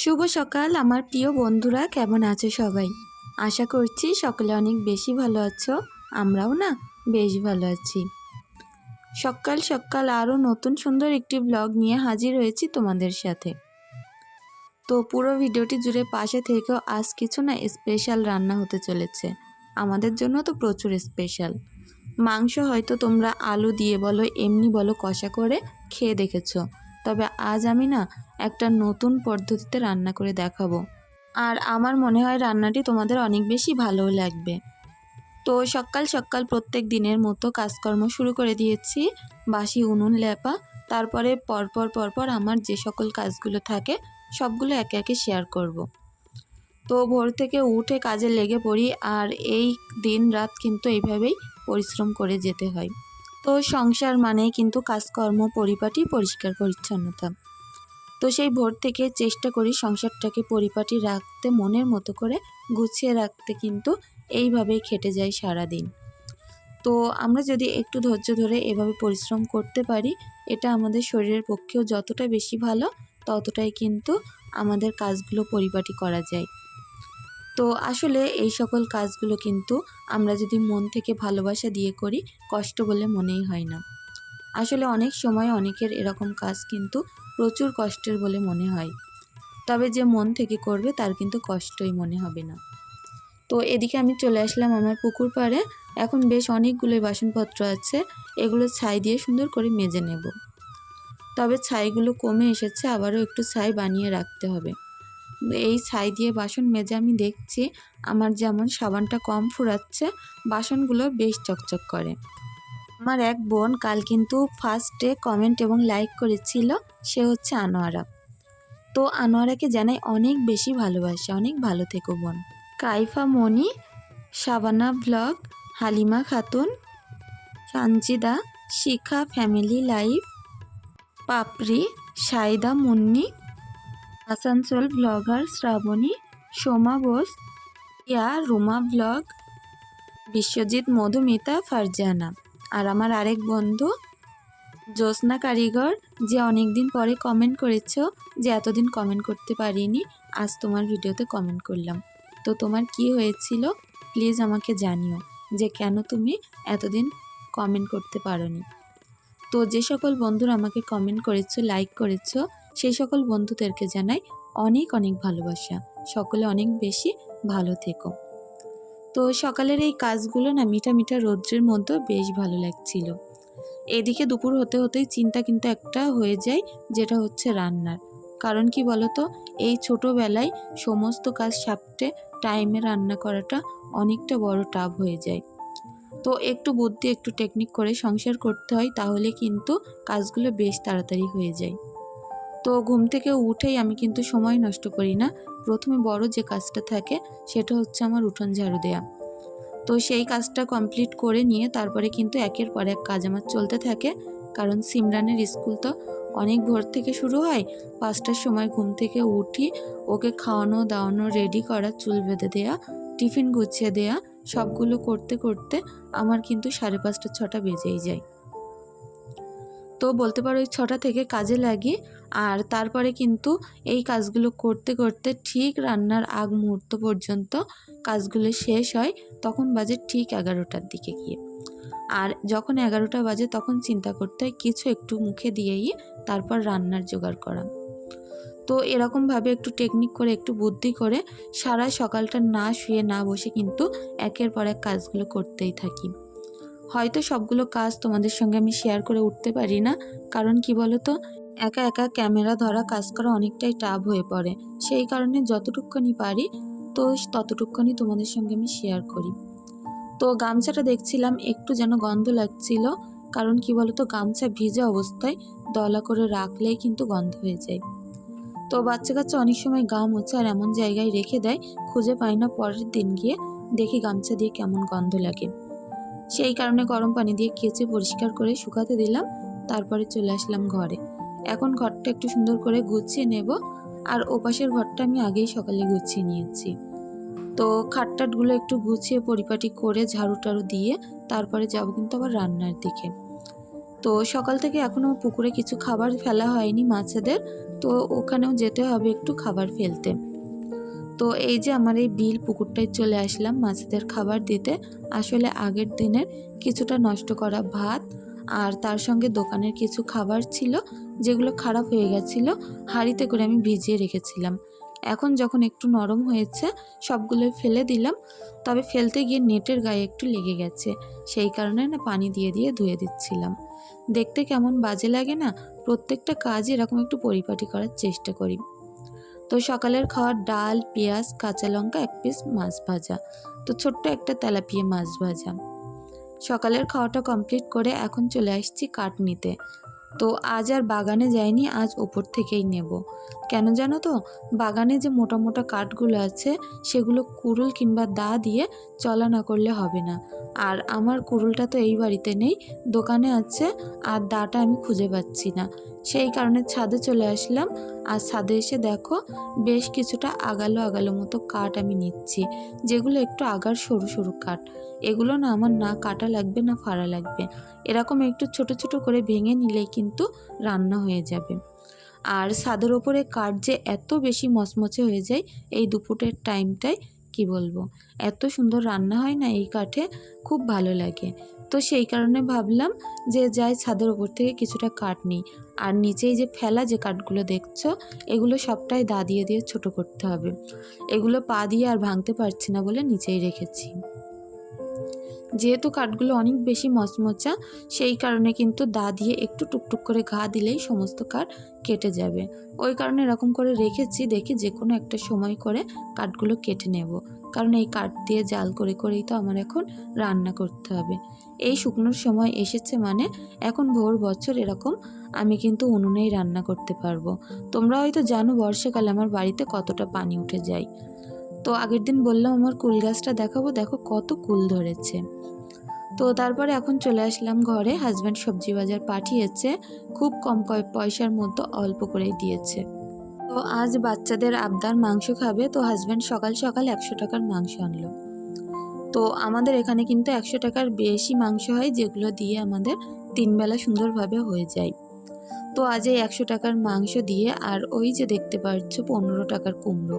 শুভ সকাল, আমার প্রিয় বন্ধুরা, কেমন আছো সবাই? আশা করছি সকলে অনেক বেশি ভালো আছো, আমরাও না বেশ ভালো আছি। সকাল সকাল আরও নতুন সুন্দর একটি ব্লগ নিয়ে হাজির হয়েছি তোমাদের সাথে। তো পুরো ভিডিওটি জুড়ে পাশে থেকেও আজ কিছু না স্পেশাল রান্না হতে চলেছে। আমাদের জন্য তো প্রচুর স্পেশাল মাংস হয়তো তোমরা আলু দিয়ে বলো, এমনি বলো, কষা করে খেয়ে দেখেছ। তবে আজ আমি না একটা নতুন পদ্ধতিতে রান্না করে দেখাবো। আর আমার মনে হয় রান্নাটি তোমাদের অনেক বেশি ভালোও লাগবে। তো সকাল সকাল প্রত্যেক দিনের মতো কাজকর্ম শুরু করে দিয়েছি। বাসি উনুন লেপা, তারপরে পরপর পরপর আমার যে সকল কাজগুলো থাকে, সবগুলো একে একে শেয়ার করব। তো ভোর থেকে উঠে কাজে লেগে পড়ি, আর এই দিন রাত কিন্তু এইভাবেই পরিশ্রম করে যেতে হয়। তো সংসার মানে কিন্তু কাজকর্ম, পরিপাটি, পরিষ্কার, পরিচ্ছন্নতা। তো সেই ভোর থেকে চেষ্টা করি সংসারটাকে পরিপাটি রাখতে, মনের মতো করে গুছিয়ে রাখতে কিন্তু এইভাবেই খেটে যায় সারা দিন তো আমরা যদি একটু ধৈর্য ধরে এভাবে পরিশ্রম করতে পারি, এটা আমাদের শরীরের পক্ষেও যতটা বেশি ভালো, ততটাই কিন্তু আমাদের কাজগুলো পরিপাটি করা যায়। তো আসলে এই সকল কাজগুলো কিন্তু আমরা যদি মন থেকে ভালোবাসা দিয়ে করি, কষ্ট বলে মনেই হয় না। আসলে অনেক সময় অনেকের এরকম কাজ কিন্তু প্রচুর কষ্টের বলে মনে হয়। তবে যে মন থেকে করবে তার কিন্তু কষ্টই মনে হবে না। তো এদিকে আমি চলে আসলাম আমার পুকুর পাড়ে। এখন বেশ অনেকগুলোই বাসনপত্র আছে, এগুলো ছাই দিয়ে সুন্দর করে মেজে নেব। তবে ছাইগুলো কমে এসেছে, আবারও একটু ছাই বানিয়ে রাখতে হবে। এই ছাই দিয়ে বাসন মেজে আমি দেখছি আমার যেমন সাবানটা কম ফুরাচ্ছে, বাসনগুলো বেশ চকচক করে। আমার এক বোন কাল কিন্তু ফার্স্টে কমেন্ট এবং লাইক করেছিল, সে হচ্ছে আনোয়ারা। তো আনোয়ারাকে জানাই অনেক বেশি ভালোবাসে, অনেক ভালো থেকো বোন। Kaifa Moni Shabana blog Halima Khatun, Sanjida, Shikha family life Papri, Saida Munni Asansol blogger Shrabani, Soma Bose, ইয়া রুমা ব্লগ বিশ্বজিৎ, মধুমিতা, ফারজানা। আর আমার আরেক বন্ধু, জ্যোৎস্না কারিগর, যে অনেক দিন পরে কমেন্ট করেছ, যে এতদিন কমেন্ট করতে পারিনি, আজ তোমার ভিডিওতে কমেন্ট করলাম। তো তোমার কি হয়েছিল প্লিজ আমাকে জানিও, যে কেন তুমি এতদিন কমেন্ট করতে পারোনি। তো যে সকল বন্ধুরা আমাকে কমেন্ট করেছ লাইক করেছ সেই সকল বন্ধুদেরকে জানাই অনেক অনেক ভালোবাসা। সকলে অনেক বেশি ভালো থেকো। তো সকালের এই কাজগুলো না মিঠা মিঠা রৌদ্রের মধ্যে বেশ ভালো লাগছিল। এদিকে দুপুর হতে হতেই চিন্তা কিন্তু একটা হয়ে যায়, যেটা হচ্ছে রান্নার। কারণ কি বলতো, এই ছোটোবেলায় সমস্ত কাজ সাপটে টাইমে রান্না করাটা অনেকটা বড় টাফ হয়ে যায়। তো একটু বুদ্ধি, একটু টেকনিক করে সংসার করতে হয়, তাহলে কিন্তু কাজগুলো বেশ তাড়াতাড়ি হয়ে যায়। তো ঘুম থেকে উঠেই আমি কিন্তু সময় নষ্ট করি না। প্রথমে বড় যে কাজটা থাকে, সেটা হচ্ছে আমার উঠোন ঝাড়ু দেয়া। তো সেই কাজটা কমপ্লিট করে নিয়ে তারপরে কিন্তু একের পর এক কাজ আমার চলতে থাকে। কারণ সিমরানের স্কুল তো অনেক ভোর থেকে শুরু হয়, পাঁচটার সময় ঘুম থেকে উঠি, ওকে খাওয়ানো দাওয়ানো রেডি করা, চুল বেঁধে দেয়া, টিফিন গুছিয়ে দেয়া, সবগুলো করতে করতে আমার কিন্তু সাড়ে পাঁচটা ছটা বেজেই যায়। তো বলতে পারো ওই ছটা থেকে কাজে লাগি আর তারপরে কিন্তু এই কাজগুলো করতে করতে ঠিক রান্নার আগ মুহূর্ত পর্যন্ত কাজগুলো শেষ হয়, তখন বাজে ঠিক এগারোটার দিকে গিয়ে। আর যখন এগারোটা বাজে তখন চিন্তা করতে হয় কিছু একটু মুখে দিয়েই তারপর রান্নার জোগাড় করা। তো এরকমভাবে একটু টেকনিক করে, একটু বুদ্ধি করে সারা সকালটা না শুয়ে না বসে কিন্তু একের পর এক কাজগুলো করতেই থাকি। হয়তো সবগুলো কাজ তোমাদের সঙ্গে আমি শেয়ার করে উঠতে পারি না। কারণ কি বলতো? একা একা ক্যামেরা ধরা, কাজ করা অনেকটাই টাফ হয়ে পড়ে। সেই কারণে যতটুকুনি পারি, তো ততটুকুনি তোমাদের সঙ্গে আমি শেয়ার করি। তো গামছাটা দেখছিলাম, একটু যেন গন্ধ লাগছিল। কারণ কি বলতো? গামছা ভিজে অবস্থায় দলা করে রাখলেই কিন্তু গন্ধ হয়ে যায়। তো বাচ্চা কাচ্চা অনেক সময় গাম হচ্ছে আর এমন জায়গায় রেখে দেয়, খুঁজে পাই না পরের দিন গিয়ে। দেখি গামছা দিয়ে কেমন গন্ধ লাগে। সেই কারণে গরম পানি দিয়ে কেচে পরিষ্কার করে শুকাতে দিলাম। তারপরে চলে আসলাম ঘরে। এখন ঘরটা একটু সুন্দর করে গুছিয়ে নেব। আর ওপাশের ঘরটা আমি আগেই সকালে গুছিয়ে নিয়েছি। তো খাটটাটগুলো একটু গুছিয়ে পরিপাটি করে ঝাড়ু টাড়ু দিয়ে তারপরে যাব কিন্তু আবার রান্নার দিকে। তো সকাল থেকে এখনও পুকুরে কিছু খাবার ফেলা হয়নি মাছেদের। তো ওখানেও যেতে হবে একটু খাবার ফেলতে। তো এই যে আমার এই বিল পুকুরটায় চলে আসলাম মাছেদের খাবার দিতে। আসলে আগের দিনের কিছুটা নষ্ট করা ভাত আর তার সঙ্গে দোকানের কিছু খাবার ছিল যেগুলো খারাপ হয়ে গেছিল, হাঁড়িতে করে আমি ভিজিয়ে রেখেছিলাম। এখন যখন একটু নরম হয়েছে, সবগুলো ফেলে দিলাম, তবে ফেলতে গিয়ে নেটের গায়ে একটু লেগে গেছে, সেই কারণে না পানি দিয়ে দিয়ে ধুয়ে দিচ্ছিলাম। দেখতে কেমন বাজে লাগে না, প্রত্যেকটা কাজ এরকম একটু পরিপাটি করার চেষ্টা করি। তো সকালের খাওয়ার ডাল, পেঁয়াজ, কাঁচা লঙ্কা, এক পিস মাছ ভাজা। তো ছোট্ট একটা তেলাপিয়া মাছ ভাজা। সকালের খাওয়াটা কমপ্লিট করে এখন চলে আসছি কাঠ নিতে তো আজ আর বাগানে যাইনি, আজ ওপর থেকেই নেব। কেন জানো তো? বাগানে যে মোটা মোটা কাঠগুলো আছে, সেগুলো কুরুল কিংবা দা দিয়ে চলা না করলে হবে না। আর আমার কুরুলটা তো এই বাড়িতে নেই, দোকানে আছে, আর দাটা আমি খুঁজে পাচ্ছি না। সেই কারণে ছাদে চলে আসলাম। আর ছাদে এসে দেখো, বেশ কিছুটা আগালো আগালো মতো কাঠ আমি নিচ্ছি, যেগুলো একটু আগার সরু সরু কাঠ। এগুলো না আমার না কাটা লাগবে, না ফাড়া লাগবে। এরকম একটু ছোট ছোট করে ভেঙে নিলেই কিন্তু রান্না হয়ে যাবে। আর ছাদের ওপরে কাঠ যে এত বেশি মচমচে হয়ে যায়, এই দুপুরের টাইমটায় কি বলব? এত সুন্দর রান্না হয় না এই কাঠে, খুব ভালো লাগে। তো সেই কারণে ভাবলাম যে যাই ছাদের ওপর থেকে কিছুটা কাঠ নিই। আর নিচেই যে ফেলা যে কাঠগুলো দেখছ, এগুলো সবটাই দা দিয়ে দিয়ে ছোট করতে হবে। এগুলো পা দিয়ে আর ভাঙতে পারছি না বলে নিচেই রেখেছি। যেহেতু কাঠগুলো অনেক বেশি মচমচা, সেই কারণে কিন্তু দা দিয়ে একটু টুকটুক করে ঘা দিলেই সমস্ত কাঠ কেটে যাবে। ওই কারণে এরকম করে রেখেছি, দেখি যে কোনো একটা সময় করে কাঠগুলো কেটে নেব। কারণ এই কাঠ দিয়ে জাল করে করেই তো আমার এখন রান্না করতে হবে। এই শুকনোর সময় এসেছে মানে এখন ভোর বছর এরকম, আমি কিন্তু উনুনেই রান্না করতে পারব। তোমরা হয়তো জানো বর্ষাকালে আমার বাড়িতে কতটা পানি উঠে যায়। তো আগের দিন বললাম আমার কুল গাছটা দেখাবো, দেখো কত কুল ধরেছে। তো তারপরে এখন চলে আসলাম ঘরে হাজব্যান্ড সবজি বাজার পাঠিয়েছে, খুব কম কয়েক পয়সার মধ্যে অল্প করেই দিয়েছে। তো আজ বাচ্চাদের আবদার মাংস খাবে, তো হাজব্যান্ড সকাল সকাল একশো টাকার মাংস আনলো। তো আমাদের এখানে কিন্তু একশো টাকার বেশি মাংস হয়, যেগুলো দিয়ে আমাদের তিনবেলা সুন্দরভাবে হয়ে যায়। তো আজ এই একশো টাকার মাংস দিয়ে, আর ওই যে দেখতে পাচ্ছ পনেরো টাকার কুমড়ো।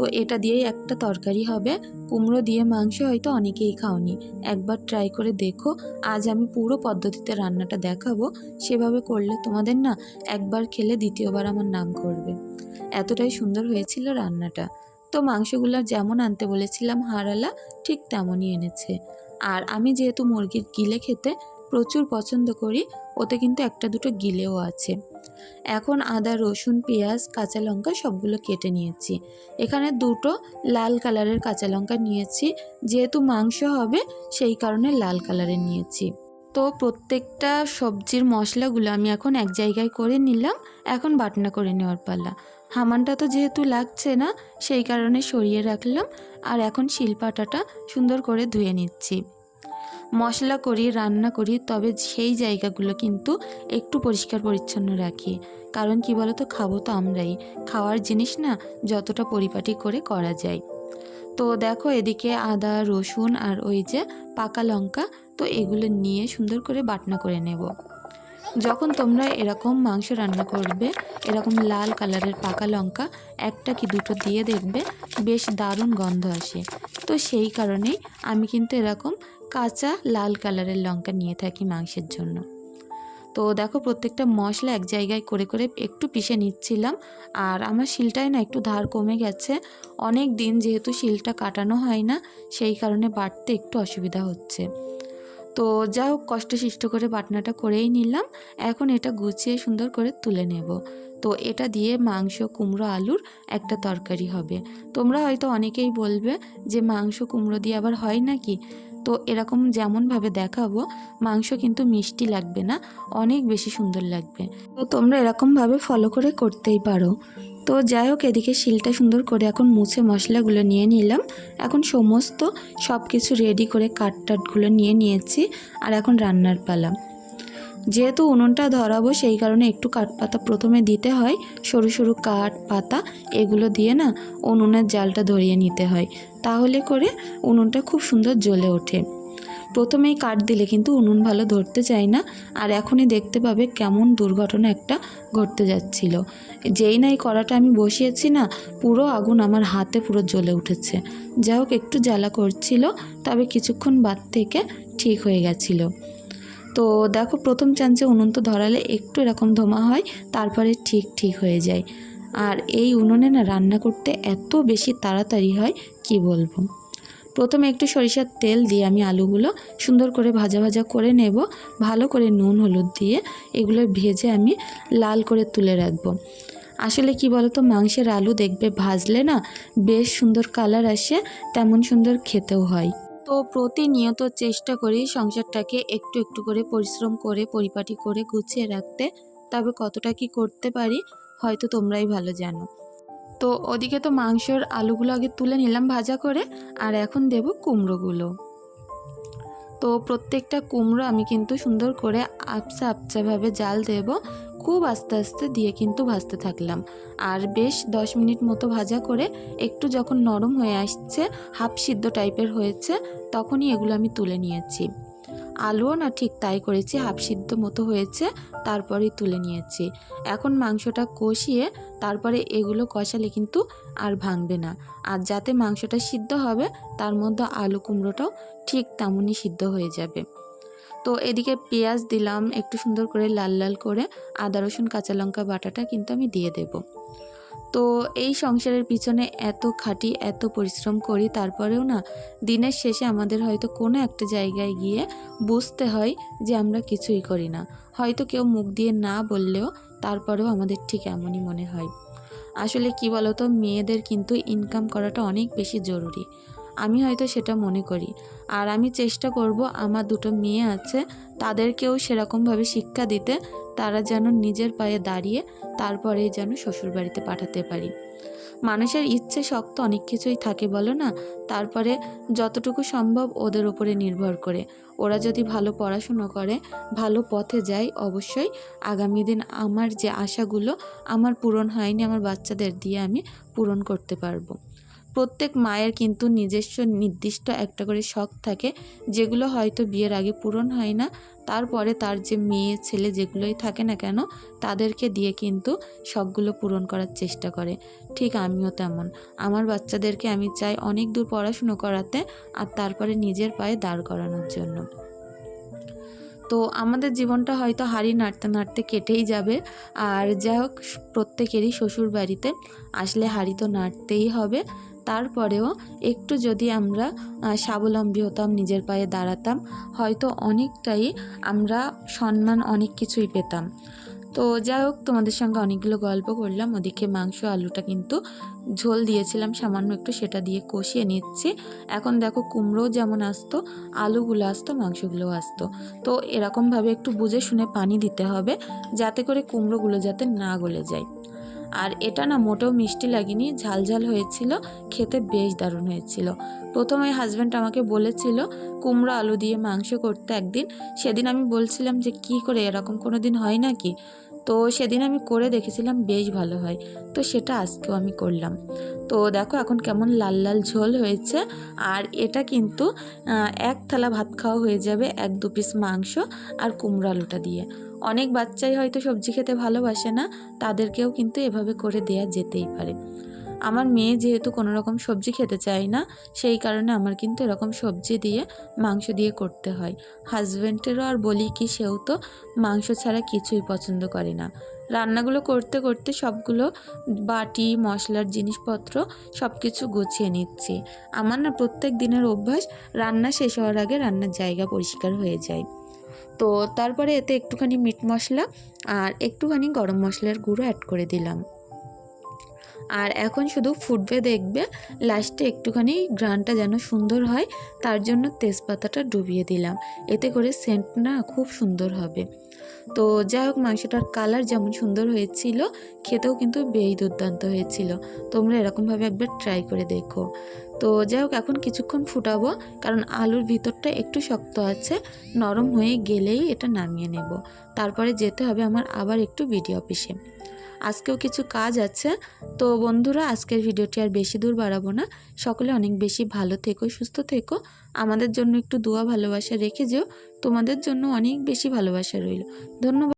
তো এটা দিয়েই একটা তরকারি হবে। কুমড়ো দিয়ে মাংস হয়তো অনেকেই খাওনি। একবার ট্রাই করে দেখো। আজ আমি পুরো পদ্ধতিতে রান্নাটা দেখাবো। সেভাবে করলে তোমাদের না একবার খেলে দ্বিতীয়বার আমার নাম করবে। এতটাই সুন্দর হয়েছিল রান্নাটা। তো মাংসগুলো যেমন আনতে বলেছিলাম হারালা ঠিক তেমনই এনেছে। আর আমি যেহেতু মুরগির গিলে খেতে প্রচুর পছন্দ করি, ওতে কিন্তু একটা দুটো গিলেও আছে। এখন আদা, রসুন, পেঁয়াজ, কাঁচা লঙ্কা সবগুলো কেটে নিয়েছি। এখানে দুটো লাল কালারের কাঁচা লঙ্কা নিয়েছি, যেহেতু মাংস হবে সেই কারণে লাল কালারের নিয়েছি। তো প্রত্যেকটা সবজির মশলাগুলো আমি এখন এক জায়গায় করে নিলাম, এখন বাটনা করে নেওয়ার পালা। হামানটা তো যেহেতু লাগছে না, সেই কারণে সরিয়ে রাখলাম, আর এখন শিলপাটাটা সুন্দর করে ধুয়ে নিচ্ছি। মশলা করি, রান্না করি, তবে সেই জায়গাগুলো কিন্তু একটু পরিষ্কার পরিচ্ছন্ন রাখি। কারণ কি বলতো, খাব তো আমরাই। খাওয়ার জিনিস না, যতটা পরিপাটি করে করা যায়। তো দেখো, এদিকে আদা, রসুন আর ওই যে পাকা লঙ্কা, তো এগুলো নিয়ে সুন্দর করে বাটনা করে নেব। যখন তোমরা এরকম মাংস রান্না করবে, এরকম লাল কালারের পাকা লঙ্কা, একটা কি দুটো দিয়ে দেখবে, বেশ দারুণ গন্ধ আসে। তো সেই কারণেই আমি কিন্তু এরকম কাঁচা, লাল কালারের লঙ্কা নিয়ে থাকি মাংসের জন্য। তো দেখো প্রত্যেকটা মশলা এক জায়গায় করে করে একটু পিষে নিচ্ছিলাম আর আমার শিলটায় না একটু ধার কমে গেছে। অনেক দিন যেহেতু শিলটা কাটানো হয় না, সেই কারণে বাটতে একটু অসুবিধা হচ্ছে। তো যা হোক কষ্টসিষ্ট করে বাটনাটা করেই নিলাম। এখন এটা গুছিয়ে সুন্দর করে তুলে নেব। তো এটা দিয়ে মাংস, কুমড়ো, আলুর একটা তরকারি হবে। তোমরা হয়তো অনেকেই বলবে যে মাংস, কুমড়ো দিয়ে আবার হয় নাকি? তো এরকম যেমনভাবে দেখাবো, মাংস কিন্তু মিষ্টি লাগবে না, অনেক বেশি সুন্দর লাগবে। তো তোমরা এরকমভাবে ফলো করে করতেই পারো। তো যাই হোক, এদিকে শিলটা সুন্দর করে এখন মুছে মশলাগুলো নিয়ে নিলাম। এখন সমস্ত সব কিছু রেডি করে কাট টাটগুলো নিয়ে নিয়েছি, আর এখন রান্নার পালা। যেহেতু উনুনটা ধরাবো, সেই কারণে একটু কাঠ পাতা প্রথমে দিতে হয়। সরু সরু কাঠ, পাতা, এগুলো দিয়ে না উনুনের জালটা ধরিয়ে নিতে হয়। তাহলে করে উনুনটা খুব সুন্দর জ্বলে ওঠে। প্রথমেই কাঠ দিলে কিন্তু উনুন ভালো ধরতে চায় না, আর এখনই দেখতে পাবে কেমন দুর্ঘটনা একটা ঘটতে যাচ্ছিল। যেই না এই কড়াটা আমি বসিয়েছি না, পুরো আগুন আমার হাতে পুরো জ্বলে উঠেছে। যাই হোক, একটু জ্বালা করছিল, তবে কিছুক্ষণ বাদ থেকে ঠিক হয়ে গেছিল। তো দেখো প্রথম চান্সে উনুন তো ধরালে একটু এরকম ধোমা হয়, তারপরে ঠিক ঠিক হয়ে যায়। আর এই উনুনে না রান্না করতে এত বেশি তাড়াতাড়ি হয়, কি বলব? প্রথমে একটু সরিষার তেল দিয়ে আমি আলুগুলো সুন্দর করে ভাজা ভাজা করে নেব। ভালো করে নুন, হলুদ দিয়ে এগুলো ভেজে আমি লাল করে তুলে রাখব। আসলে কি বলতো, মাংসের আলু দেখবে ভাজলে না বেশ সুন্দর কালার আসে, তেমন সুন্দর খেতেও হয়। তো প্রতিনিয়ত চেষ্টা করি সংসারটাকে একটু একটু করে পরিশ্রম করে, পরিপাটি করে গুছিয়ে রাখতে। তবে কতটা কি করতে পারি, হয়তো তোমরাই ভালো জানো। তো ওদিকে তো মাংসর আলুগুলো আগে তুলে নিলাম ভাজা করে, আর এখন দেব কুমড়োগুলো। তো প্রত্যেকটা কুমড়ো আমি কিন্তু সুন্দর করে আপসা আপসাভাবে জাল দেব, খুব আস্তে আস্তে দিয়ে কিন্তু ভাজতে থাকলাম। আর বেশ দশ মিনিট মতো ভাজা করে একটু যখন নরম হয়ে আসছে, হাফ সিদ্ধ টাইপের হয়েছে তখনই এগুলো আমি তুলে নিয়েছি। আলুও না ঠিক তাই করেছি, হাফ সিদ্ধ মতো হয়েছে তারপরেই তুলে নিয়েছি। এখন মাংসটা কষিয়ে তারপরে এগুলো কষালে কিন্তু আর ভাঙবে না। আর যাতে মাংসটা সিদ্ধ হবে, তার মধ্যে আলু কুমড়োটাও ঠিক তেমনই সিদ্ধ হয়ে যাবে। তো এদিকে পেঁয়াজ দিলাম, একটু সুন্দর করে লাল লাল করে, আদা রসুন, কাঁচা লঙ্কা বাটাটা কিন্তু আমি দিয়ে দেব। তো এই সংসারের পিছনে এত খাটি, এত পরিশ্রম করি, তারপরেও না দিনের শেষে আমাদের হয়তো কোনো একটা জায়গায় গিয়ে বুঝতে হয় যে আমরা কিছুই করি না। হয়তো কেউ মুখ দিয়ে না বললেও তারপরেও আমাদের ঠিক এমনই মনে হয়। আসলে কি বলতো, মেয়েদের কিন্তু ইনকাম করাটা অনেক বেশি জরুরি। আমি হয়তো সেটা মনে করি। আর আমি চেষ্টা করব আমার দুটো মেয়ে আছে, তাদেরকেও সেরকমভাবে শিক্ষা দিতে, তারা যেন নিজের পায়ে দাঁড়িয়ে তারপরে যেন শ্বশুরবাড়িতে পাঠাতে পারি। মানুষের ইচ্ছে শক্ত অনেক কিছুই থাকে বলো না? তারপরে যতটুকু সম্ভব ওদের উপরে নির্ভর করে। ওরা যদি ভালো পড়াশুনো করে, ভালো পথে যায়, অবশ্যই আগামী দিন আমার যে আশাগুলো, আমার পূরণ হয়নি, আমার বাচ্চাদের দিয়ে আমি পূরণ করতে পারব। প্রত্যেক মায়ের কিন্তু নিজস্ব নির্দিষ্ট একটা করে শখ থাকে, যেগুলো হয়তো বিয়ের আগে পূরণ হয় না। তারপরে তার যে মেয়ে, ছেলে যেগুলোই থাকে না কেন, তাদেরকে দিয়ে কিন্তু শখগুলো পূরণ করার চেষ্টা করে। ঠিক আমিও তেমন। আমার বাচ্চাদেরকে আমি চাই অনেক দূর পড়াশুনো করাতে আর তারপরে নিজের পায়ে দাঁড় করানোর জন্য। তো আমাদের জীবনটা হয়তো হাড়ি নাড়তে নাড়তে কেটেই যাবে। আর যাই হোক, প্রত্যেকেরই শ্বশুর বাড়িতে আসলে হাড়ি তো নাড়তেই হবে। তারপরেও একটু যদি আমরা স্বাবলম্বী হতাম নিজের পায়ে দাঁড়াতাম, হয়তো অনেকটাই আমরা সম্মান অনেক কিছুই পেতাম। তো যাই হোক, তোমাদের সঙ্গে অনেকগুলো গল্প করলাম, ওদিকে মাংস, আলুটা কিন্তু ঝোল দিয়েছিলাম, সামান্য একটু সেটা দিয়ে কষিয়ে নিচ্ছি। এখন দেখো কুমড়ো যেমন আসতো, আলুগুলো আসতো, মাংসগুলোও আসতো। তো এরকমভাবে একটু বুঝে শুনে পানি দিতে হবে, যাতে করে কুমড়োগুলো যাতে না গলে যায়। আর এটা না মোটেও মিষ্টি লাগেনি, ঝালঝাল ঝাল হয়েছিল, খেতে বেশ দারুণ হয়েছিল। প্রথমে হাজব্যান্ড আমাকে বলেছিল, কুমড়ো আলু দিয়ে মাংস করতে একদিন। সেদিন আমি বলছিলাম যে, কি করে এরকম কোনো দিন হয় নাকি? তো সেদিন আমি করে দেখেছিলাম, বেশ ভালো হয়। তো সেটা আজকেও আমি করলাম। তো দেখো এখন কেমন লাল লাল ঝোল হয়েছে। আর এটা কিন্তু এক থালা ভাত খাওয়া হয়ে যাবে এক দু পিস মাংস আর কুমড়ো আলুটা দিয়ে। অনেক বাচ্চাই হয়তো সবজি খেতে ভালোবাসে না, তাদেরকেও কিন্তু এভাবে করে দেয়া যেতেই পারে। আমার মেয়ে যেহেতু কোনো রকম সবজি খেতে চায় না, সেই কারণে আমার কিন্তু এরকম সবজি দিয়ে মাংস দিয়ে করতে হয়। হাজব্যান্ডেরও আর বলি কি, সেও তো মাংস ছাড়া কিছুই পছন্দ করে না। রান্নাগুলো করতে করতে সবগুলো বাটি, মশলার জিনিসপত্র সব কিছু গুছিয়ে নিচ্ছি। আমার না প্রত্যেক দিনের অভ্যাস রান্না শেষ হওয়ার আগে রান্নার জায়গা পরিষ্কার হয়ে যায়। তো তারপরে এতে একটুখানি মিট মশলা আর একটুখানি গরম মশলার গুঁড়ো অ্যাড করে দিলাম। আর এখন শুধু ফুটবে দেখবে, লাস্টে একটুখানি গ্রানটা যেন সুন্দর হয়, তার জন্য তেজপাতাটা ডুবিয়ে দিলাম। এতে করে সেন্ট না খুব সুন্দর হবে। তো যাই হোক, মাংসটার কালার যেমন সুন্দর হয়েছিল, খেতেও কিন্তু বেই দুর্দান্ত হয়েছিল। তোমরা এরকমভাবে একবার ট্রাই করে দেখো। তো যাই হোক, এখন কিছুক্ষণ ফুটাবো, কারণ আলুর ভিতরটা একটু শক্ত আছে, নরম হয়ে গেলেই এটা নামিয়ে নেব। তারপরে যেতে হবে আমার আবার একটু ভিডিও অফিসে। আজকেও কিছু কাজ আছে। তো বন্ধুরা, আজকের ভিডিওটি আর বেশি দূর বাড়াবো না। সকলে অনেক বেশি ভালো থেকো, সুস্থ থেকো। আমাদের জন্য একটু দোয়া ভালোবাসা রেখে যেও। তোমাদের জন্য অনেক বেশি ভালোবাসা রইল। ধন্যবাদ।